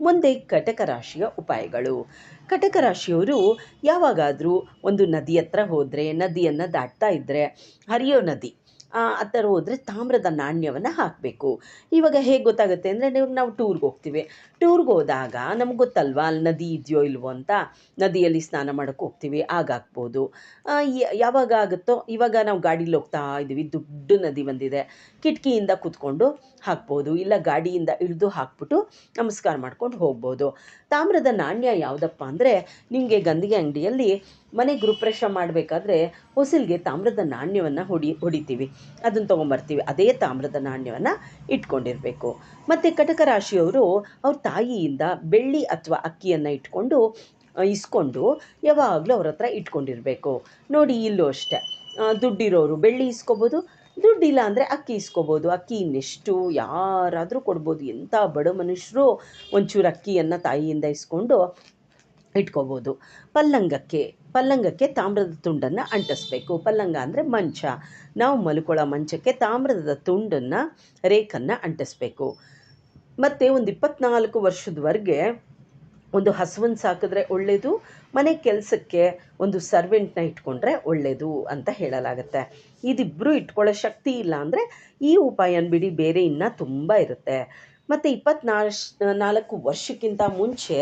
ಮುಂದೆ ಕಟಕ ರಾಶಿಯ ಉಪಾಯಗಳು. ಕಟಕ ರಾಶಿಯವರು ಯಾವಾಗಾದರೂ ಒಂದು ನದಿ ಹತ್ರ ಹೋದರೆ, ನದಿಯನ್ನು ದಾಟ್ತಾ ಇದ್ದರೆ ಹರಿಯೋ ನದಿ ಆ ಥರ ಹೋದರೆ ತಾಮ್ರದ ನಾಣ್ಯವನ್ನು ಹಾಕಬೇಕು. ಇವಾಗ ಹೇಗೆ ಗೊತ್ತಾಗುತ್ತೆ ಅಂದರೆ ನೀವು, ನಾವು ಟೂರ್ಗೆ ಹೋಗ್ತೀವಿ. ಟೂರ್ಗೆ ಹೋದಾಗ ನಮ್ಗೆ ಗೊತ್ತಲ್ವಾ, ಅಲ್ಲಿ ನದಿ ಇದೆಯೋ ಇಲ್ವೋ ಅಂತ? ನದಿಯಲ್ಲಿ ಸ್ನಾನ ಮಾಡೋಕ್ಕೆ ಹೋಗ್ತೀವಿ, ಆಗ ಹಾಕ್ಬೋದು. ಯಾವಾಗ ಆಗುತ್ತೋ, ಇವಾಗ ನಾವು ಗಾಡೀಲಿ ಹೋಗ್ತಾ ಇದ್ದೀವಿ, ದೊಡ್ಡ ನದಿ ಬಂದಿದೆ. ಕಿಟಕಿಯಿಂದ ಕೂತ್ಕೊಂಡು ಹಾಕ್ಬೋದು, ಇಲ್ಲ ಗಾಡಿಯಿಂದ ಇಳಿದು ಹಾಕ್ಬಿಟ್ಟು ನಮಸ್ಕಾರ ಮಾಡ್ಕೊಂಡು ಹೋಗ್ಬೋದು. ತಾಮ್ರದ ನಾಣ್ಯ ಯಾವುದಪ್ಪ ಅಂದರೆ, ನಿಮಗೆ ಗಂದಿಗೆ ಅಂಗಡಿಯಲ್ಲಿ ಮನೆ ಗೃಹಪ್ರವೇಶ ಮಾಡಬೇಕಾದ್ರೆ ಹೊಸಲಿಗೆ ತಾಮ್ರದ ನಾಣ್ಯವನ್ನು ಹೊಡಿ, ಹೊಡಿತೀವಿ. ಅದನ್ನು ತೊಗೊಂಬರ್ತೀವಿ. ಅದೇ ತಾಮ್ರದ ನಾಣ್ಯವನ್ನು ಇಟ್ಕೊಂಡಿರಬೇಕು. ಮತ್ತು ಕಟಕ ರಾಶಿಯವರು ಅವ್ರ ತಾಯಿಯಿಂದ ಬೆಳ್ಳಿ ಅಥವಾ ಅಕ್ಕಿಯನ್ನು ಇಟ್ಕೊಂಡು ಇಸ್ಕೊಂಡು ಯಾವಾಗಲೂ ಅವ್ರ ಹತ್ರ ಇಟ್ಕೊಂಡಿರಬೇಕು. ನೋಡಿ ಇಲ್ಲೂ ಅಷ್ಟೇ. ದುಡ್ಡಿರೋರು ಬೆಳ್ಳಿ ಇಸ್ಕೊಬೋದು, ದುಡ್ಡಿಲ್ಲ ಅಂದರೆ ಅಕ್ಕಿ ಇಸ್ಕೊಬೋದು. ಅಕ್ಕಿ ಇನ್ನೆಷ್ಟು, ಯಾರಾದರೂ ಕೊಡ್ಬೋದು. ಎಂಥ ಬಡ ಮನುಷ್ಯರು ಒಂಚೂರು ಅಕ್ಕಿಯನ್ನು ತಾಯಿಯಿಂದ ಇಸ್ಕೊಂಡು ಇಟ್ಕೋಬೋದು. ಪಲ್ಲಂಗಕ್ಕೆ ಪಲ್ಲಂಗಕ್ಕೆ ತಾಮ್ರದ ತುಂಡನ್ನು ಅಂಟಿಸ್ಬೇಕು. ಪಲ್ಲಂಗ ಅಂದರೆ ಮಂಚ. ನಾವು ಮಲ್ಕೊಳ್ಳೋ ಮಂಚಕ್ಕೆ ತಾಮ್ರದ ತುಂಡನ್ನು, ರೇಖನ್ನು ಅಂಟಿಸ್ಬೇಕು. ಮತ್ತು ಒಂದು ಇಪ್ಪತ್ನಾಲ್ಕು ವರ್ಷದವರೆಗೆ ಒಂದು ಹಸುವನ್ನು ಸಾಕಿದ್ರೆ ಒಳ್ಳೆಯದು ಮನೆ ಕೆಲಸಕ್ಕೆ ಒಂದು ಸರ್ವೆಂಟ್ನ ಇಟ್ಕೊಂಡ್ರೆ ಒಳ್ಳೆಯದು ಅಂತ ಹೇಳಲಾಗುತ್ತೆ. ಇದಿಬ್ಬರೂ ಇಟ್ಕೊಳ್ಳೋ ಶಕ್ತಿ ಇಲ್ಲ ಅಂದರೆ ಈ ಉಪಾಯನ ಬಿಡಿ ಬೇರೆ ಇನ್ನೂ ತುಂಬ ಇರುತ್ತೆ. ಮತ್ತು ಇಪ್ಪತ್ನಾಲ್ಕು ನಾಲ್ಕು ವರ್ಷಕ್ಕಿಂತ ಮುಂಚೆ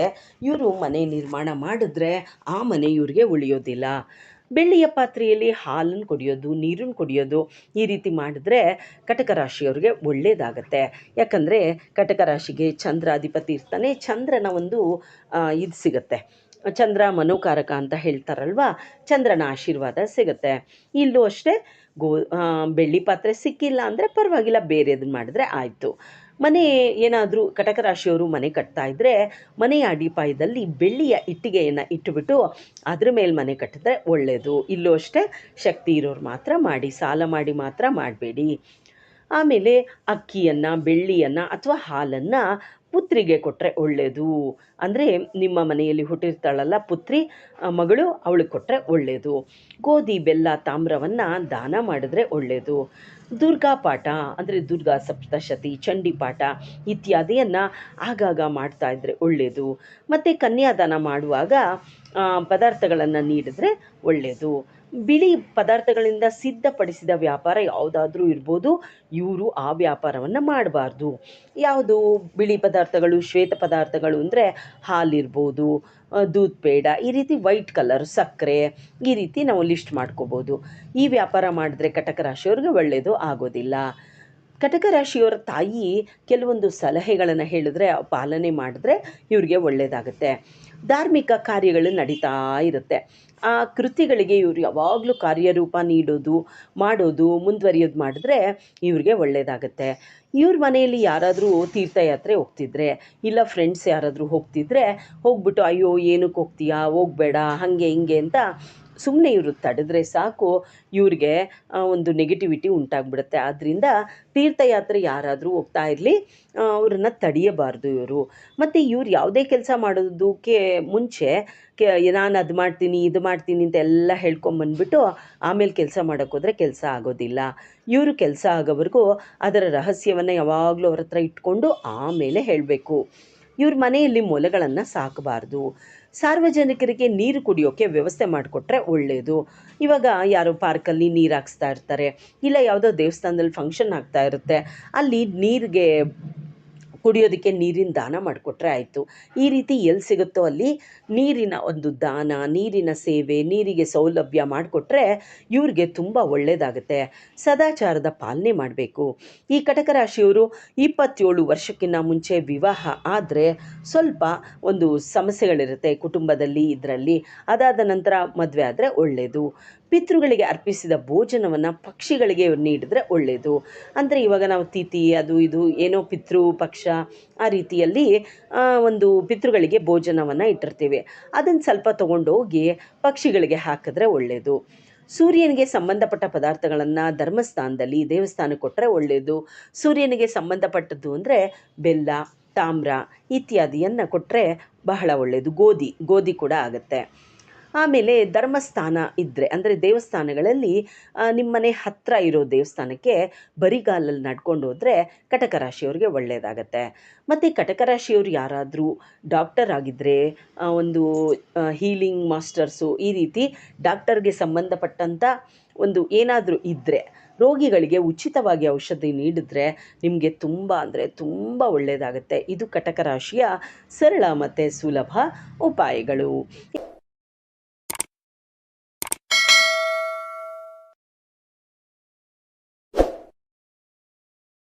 ಇವರು ಮನೆ ನಿರ್ಮಾಣ ಮಾಡಿದ್ರೆ ಆ ಮನೆ ಇವ್ರಿಗೆ ಉಳಿಯೋದಿಲ್ಲ. ಬೆಳ್ಳಿಯ ಪಾತ್ರೆಯಲ್ಲಿ ಹಾಲನ್ನು ಕುಡಿಯೋದು ನೀರನ್ನು ಕುಡಿಯೋದು ಈ ರೀತಿ ಮಾಡಿದ್ರೆ ಕಟಕ ರಾಶಿಯವ್ರಿಗೆ ಒಳ್ಳೆಯದಾಗತ್ತೆ ಯಾಕಂದರೆ ಕಟಕ ರಾಶಿಗೆ ಚಂದ್ರ ಅಧಿಪತಿ ಇರ್ತಾನೆ, ಚಂದ್ರನ ಒಂದು ಇದು ಸಿಗುತ್ತೆ. ಚಂದ್ರ ಮನೋಕಾರಕ ಅಂತ ಹೇಳ್ತಾರಲ್ವ, ಚಂದ್ರನ ಆಶೀರ್ವಾದ ಸಿಗುತ್ತೆ. ಇಲ್ಲೂ ಅಷ್ಟೇ ಗೋ ಬೆಳ್ಳಿ ಪಾತ್ರೆ ಸಿಕ್ಕಿಲ್ಲ ಅಂದರೆ ಪರವಾಗಿಲ್ಲ ಬೇರೆದನ್ನ ಮಾಡಿದ್ರೆ ಆಯಿತು. ಮನೆ ಏನಾದರೂ ಕಟಕ ರಾಶಿಯವರು ಮನೆ ಕಟ್ತಾ ಇದ್ದರೆ ಮನೆಯ ಅಡಿಪಾಯದಲ್ಲಿ ಬೆಳ್ಳಿಯ ಇಟ್ಟಿಗೆಯನ್ನು ಇಟ್ಟುಬಿಟ್ಟು ಅದ್ರ ಮೇಲೆ ಮನೆ ಕಟ್ಟಿದ್ರೆ ಒಳ್ಳೆಯದು ಇಲ್ಲೂ ಅಷ್ಟೇ ಶಕ್ತಿ ಇರೋರು ಮಾತ್ರ ಮಾಡಿ, ಸಾಲ ಮಾಡಿ ಮಾತ್ರ ಮಾಡಬೇಡಿ. ಆಮೇಲೆ ಅಕ್ಕಿಯನ್ನು, ಬೆಳ್ಳಿಯನ್ನು ಅಥವಾ ಹಾಲನ್ನು ಪುತ್ರಿಗೆ ಕೊಟ್ಟರೆ ಒಳ್ಳೆಯದು ಅಂದರೆ ನಿಮ್ಮ ಮನೆಯಲ್ಲಿ ಹುಟ್ಟಿರ್ತಾಳಲ್ಲ ಪುತ್ರಿ ಮಗಳು ಅವಳಿಗೆ ಕೊಟ್ಟರೆ ಒಳ್ಳೆಯದು ಗೋಧಿ, ಬೆಲ್ಲ, ತಾಮ್ರವನ್ನು ದಾನ ಮಾಡಿದ್ರೆ ಒಳ್ಳೆಯದು ದುರ್ಗಾ ಪಾಠ, ಅಂದರೆ ದುರ್ಗಾ ಸಪ್ತಶತಿ, ಚಂಡಿ ಪಾಠ ಇತ್ಯಾದಿಯನ್ನು ಆಗಾಗ ಮಾಡ್ತಾ ಇದ್ದರೆ ಒಳ್ಳೆಯದು ಮತ್ತು ಕನ್ಯಾದಾನ ಮಾಡುವಾಗ ಪದಾರ್ಥಗಳನ್ನು ನೀಡಿದ್ರೆ ಒಳ್ಳೆಯದು ಬಿಳಿ ಪದಾರ್ಥಗಳಿಂದ ಸಿದ್ಧಪಡಿಸಿದ ವ್ಯಾಪಾರ ಯಾವುದಾದ್ರೂ ಇರ್ಬೋದು, ಇವರು ಆ ವ್ಯಾಪಾರವನ್ನು ಮಾಡಬಾರ್ದು. ಯಾವುದು ಬಿಳಿ ಪದಾರ್ಥಗಳು, ಶ್ವೇತ ಪದಾರ್ಥಗಳು ಅಂದರೆ ಹಾಲಿರ್ಬೋದು ದೂದ್ ಪೇಡ, ಈ ರೀತಿ ವೈಟ್ ಕಲರ್ ಸಕ್ಕರೆ, ಈ ರೀತಿ ನಾವು ಲಿಸ್ಟ್ ಮಾಡ್ಕೋಬೋದು. ಈ ವ್ಯಾಪಾರ ಮಾಡಿದ್ರೆ ಕಟಕ ರಾಶಿಯವ್ರಿಗೆ ಒಳ್ಳೆಯದು ಆಗೋದಿಲ್ಲ. ಕಟಕ ರಾಶಿಯವರ ತಾಯಿ ಕೆಲವೊಂದು ಸಲಹೆಗಳನ್ನು ಹೇಳಿದ್ರೆ, ಪಾಲನೆ ಮಾಡಿದ್ರೆ ಇವರಿಗೆ ಒಳ್ಳೆಯದಾಗುತ್ತೆ ಧಾರ್ಮಿಕ ಕಾರ್ಯಗಳು ನಡೀತಾ ಇರುತ್ತೆ. ಆ ಕೃತಿಗಳಿಗೆ ಇವರು ಯಾವಾಗಲೂ ಕಾರ್ಯರೂಪ ನೀಡೋದು, ಮಾಡೋದು, ಮುಂದುವರಿಯೋದು ಮಾಡಿದ್ರೆ ಇವ್ರಿಗೆ ಒಳ್ಳೆಯದಾಗತ್ತೆ ಇವ್ರ ಮನೆಯಲ್ಲಿ ಯಾರಾದರೂ ತೀರ್ಥಯಾತ್ರೆ ಹೋಗ್ತಿದ್ರೆ, ಇಲ್ಲ ಫ್ರೆಂಡ್ಸ್ ಯಾರಾದರೂ ಹೋಗ್ತಿದ್ರೆ ಹೋಗ್ಬಿಟ್ಟು, ಅಯ್ಯೋ, ಏನಕ್ಕೆ ಹೋಗ್ತೀಯಾ? ಹೋಗಬೇಡ, ಹಾಗೆ, ಹಿಂಗೆ ಅಂತ ಸುಮ್ಮನೆ ಇವರು ತಡೆದ್ರೆ ಸಾಕು, ಇವ್ರಿಗೆ ಒಂದು ನೆಗೆಟಿವಿಟಿ ಉಂಟಾಗ್ಬಿಡುತ್ತೆ. ಆದ್ದರಿಂದ ತೀರ್ಥಯಾತ್ರೆ ಯಾರಾದರೂ ಹೋಗ್ತಾ ಇರಲಿ ಅವ್ರನ್ನ ತಡೆಯಬಾರ್ದು ಇವರು. ಮತ್ತು ಇವ್ರು ಯಾವುದೇ ಕೆಲಸ ಮಾಡೋದಕ್ಕೆ ಮುಂಚೆ, ಕೆ, ನಾನು ಅದು ಮಾಡ್ತೀನಿ, ಇದು ಮಾಡ್ತೀನಿ ಅಂತ ಎಲ್ಲ ಹೇಳ್ಕೊಂಬಂದ್ಬಿಟ್ಟು ಆಮೇಲೆ ಕೆಲಸ ಮಾಡೋಕ್ಕೋದ್ರೆ ಕೆಲಸ ಆಗೋದಿಲ್ಲ. ಇವರು ಕೆಲಸ ಆಗೋವರೆಗೂ ಅದರ ರಹಸ್ಯವನ್ನು ಯಾವಾಗಲೂ ಅವ್ರ ಹತ್ರ ಇಟ್ಕೊಂಡು ಆಮೇಲೆ ಹೇಳಬೇಕು. ಇವ್ರ ಮನೆಯಲ್ಲಿ ಮೊಲಗಳನ್ನು ಸಾಕಬಾರ್ದು. ಸಾರ್ವಜನಿಕರಿಗೆ ನೀರು ಕುಡಿಯೋಕ್ಕೆ ವ್ಯವಸ್ಥೆ ಮಾಡಿಕೊಟ್ರೆ ಒಳ್ಳೆಯದು ಇವಾಗ ಯಾರೋ ಪಾರ್ಕಲ್ಲಿ ನೀರು ಹಾಕ್ಸ್ತಾ ಇರ್ತಾರೆ. ಇಲ್ಲ ಯಾವುದೋ ದೇವಸ್ಥಾನದಲ್ಲಿ ಫಂಕ್ಷನ್ ಆಗ್ತಾ ಇರುತ್ತೆ. ಅಲ್ಲಿ ನೀರಿಗೆ ಕುಡಿಯೋದಕ್ಕೆ ನೀರಿನ ದಾನ ಮಾಡಿಕೊಟ್ರೆ ಆಯಿತು. ಈ ರೀತಿ ಎಲ್ಲಿ ಸಿಗುತ್ತೋ ಅಲ್ಲಿ ನೀರಿನ ಒಂದು ದಾನ, ನೀರಿನ ಸೇವೆ, ನೀರಿಗೆ ಸೌಲಭ್ಯ ಮಾಡಿಕೊಟ್ರೆ ಇವ್ರಿಗೆ ತುಂಬ ಒಳ್ಳೆಯದಾಗುತ್ತೆ ಸದಾಚಾರದ ಪಾಲನೆ ಮಾಡಬೇಕು. ಈ ಕಟಕ ರಾಶಿಯವರು ಇಪ್ಪತ್ತೇಳು ವರ್ಷಕ್ಕಿಂತ ಮುಂಚೆ ವಿವಾಹ ಆದರೆ ಸ್ವಲ್ಪ ಒಂದು ಸಮಸ್ಯೆಗಳಿರುತ್ತೆ ಕುಟುಂಬದಲ್ಲಿ, ಇದರಲ್ಲಿ. ಅದಾದ ನಂತರ ಮದುವೆ ಆದರೆ ಒಳ್ಳೆಯದು ಪಿತೃಗಳಿಗೆ ಅರ್ಪಿಸಿದ ಭೋಜನವನ್ನು ಪಕ್ಷಿಗಳಿಗೆ ನೀಡಿದರೆ ಒಳ್ಳೆಯದು ಅಂದರೆ ಇವಾಗ ನಾವು ತಿಥಿ, ಅದು ಇದು, ಏನೋ ಪಿತೃ, ಪಕ್ಷ, ಆ ರೀತಿಯಲ್ಲಿ ಒಂದು ಪಿತೃಗಳಿಗೆ ಭೋಜನವನ್ನು ಇಟ್ಟಿರ್ತೀವಿ. ಅದನ್ನು ಸ್ವಲ್ಪ ತೊಗೊಂಡೋಗಿ ಪಕ್ಷಿಗಳಿಗೆ ಹಾಕಿದ್ರೆ ಒಳ್ಳೆಯದು ಸೂರ್ಯನಿಗೆ ಸಂಬಂಧಪಟ್ಟ ಪದಾರ್ಥಗಳನ್ನು ಧರ್ಮಸ್ಥಾನದಲ್ಲಿ, ದೇವಸ್ಥಾನಕ್ಕೆ ಕೊಟ್ಟರೆ ಒಳ್ಳೆಯದು ಸೂರ್ಯನಿಗೆ ಸಂಬಂಧಪಟ್ಟದ್ದು ಅಂದರೆ ಬೆಲ್ಲ, ತಾಮ್ರ ಇತ್ಯಾದಿಯನ್ನು ಕೊಟ್ಟರೆ ಬಹಳ ಒಳ್ಳೆಯದು ಗೋಧಿ ಗೋಧಿ ಕೂಡ ಆಗುತ್ತೆ. ಆಮೇಲೆ ಧರ್ಮಸ್ಥಾನ ಇದ್ದರೆ ಅಂದರೆ ದೇವಸ್ಥಾನಗಳಲ್ಲಿ ನಿಮ್ಮನೆ ಹತ್ತಿರ ಇರೋ ದೇವಸ್ಥಾನಕ್ಕೆ ಬರಿಗಾಲಲ್ಲಿ ನಡ್ಕೊಂಡು ಹೋದರೆ ಕಟಕ ರಾಶಿಯವ್ರಿಗೆ ಒಳ್ಳೆಯದಾಗತ್ತೆ ಮತ್ತು ಕಟಕ ರಾಶಿಯವ್ರು ಯಾರಾದರೂ ಡಾಕ್ಟರ್ ಆಗಿದ್ದರೆ ಒಂದು ಹೀಲಿಂಗ್ ಮಾಸ್ಟರ್ಸು ಈ ರೀತಿ ಡಾಕ್ಟರ್ಗೆ ಸಂಬಂಧಪಟ್ಟಂಥ ಒಂದು ಏನಾದರೂ ಇದ್ದರೆ ರೋಗಿಗಳಿಗೆ ಉಚಿತವಾಗಿ ಔಷಧಿ ನೀಡಿದ್ರೆ ನಿಮಗೆ ತುಂಬ, ಅಂದರೆ ತುಂಬ ಒಳ್ಳೆಯದಾಗುತ್ತೆ ಇದು ಕಟಕ ರಾಶಿಯ ಸರಳ ಮತ್ತು ಸುಲಭ ಉಪಾಯಗಳು.